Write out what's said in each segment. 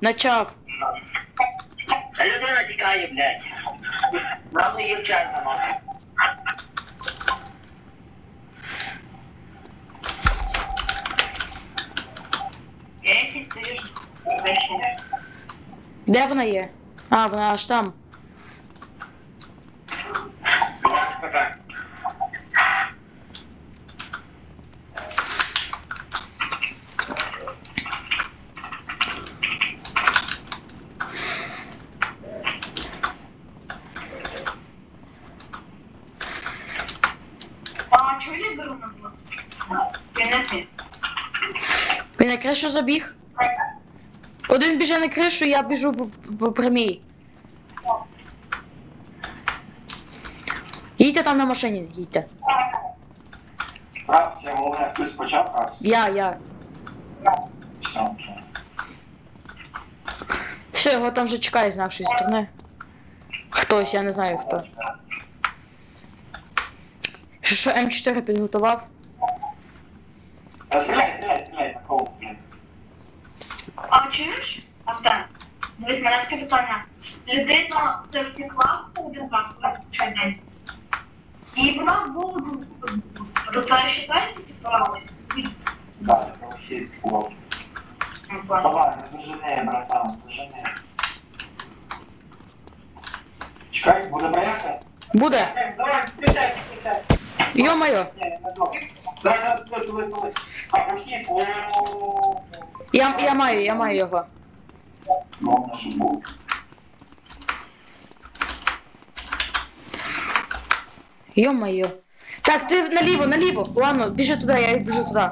Начав. Людина тікає, блядь. Мало її в час заносить. Я якийсь стоїш. Де вона є? А, вона аж там. Так, Я? Він не смів. Він на кришу забіг. Один біже на кришу, я біжу по, по прямій. Їдьте там на машині, їдьте. Фракція, головне, хтось почав фракцію. Я, я. Все, все. Все, його там вже чекає з нашої сторони. Хтось, я не знаю хто. Що, що М4 підготував? Та Стріляй, стріляй, стріляй, на кого стріляй. А чуєш? Астан, дивись, мене таке питання. Людина це втекла один раз, почав день. І вона в воду. То це вважається, типа. Так, це вообще відкував. Давай, не дожини, братан, дожини. Чекай, буде бояти? Буде. Давай, стріляй, стріляй. Йо-моє, я, я маю, я маю його. Йо-моє. Так, ти наліво, наліво. Ладно, біжи туди, я біжу туди.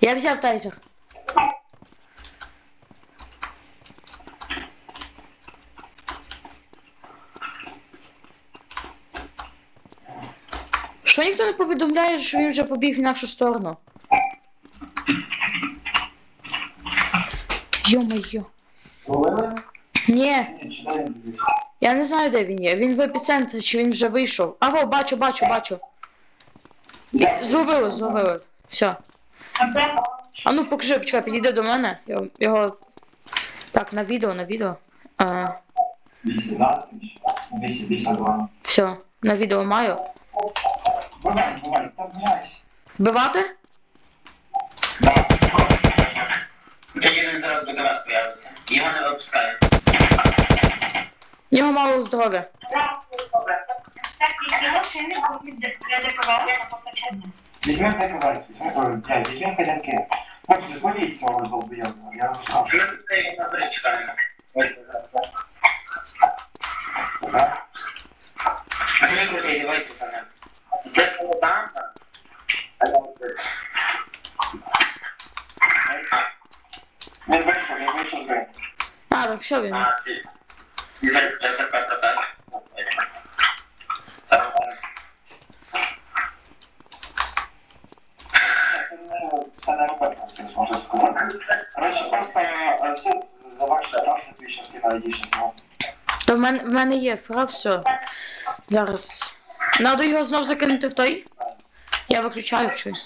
Я взяв тайзер. Що ніхто не повідомляє, що він вже побіг в нашу сторону? Йо-моє. Ні, я не знаю, де він є. Він в епіцентрі, чи він вже вийшов. Аго, бачу, бачу, бачу. Зловили, зловили. Все. А ну покажи, почекай, підійди до мене. Його, його... Так, на відео, на відео. А, 18, 252. все, на відео маю. Бувай, бувай, так бувай. Вбивати? Тоді він зараз до вас появиться. Його не випускає. В нього мало здоров'я. Кстати, ті машини будуть для ДКВС на постачання. Візьмем ДКВС, візьмем, ой, блядь, візьмем ходянки. Хлопці, зловіть цього долбойобного, я вам скажу. Ми тут на горі чекаємо. Добре? Візьми крутий, Дивайся за ним. Де там? Він вийшов, він вийшов гри. А, так все він. А, ці. СРП процес. Це не робити, все можна сказати. Коротше, просто все за штрафи тобі ще скидаю в мене, в мене є фра, все. Зараз. Надо його знов закинути в той. Я виключаю щось.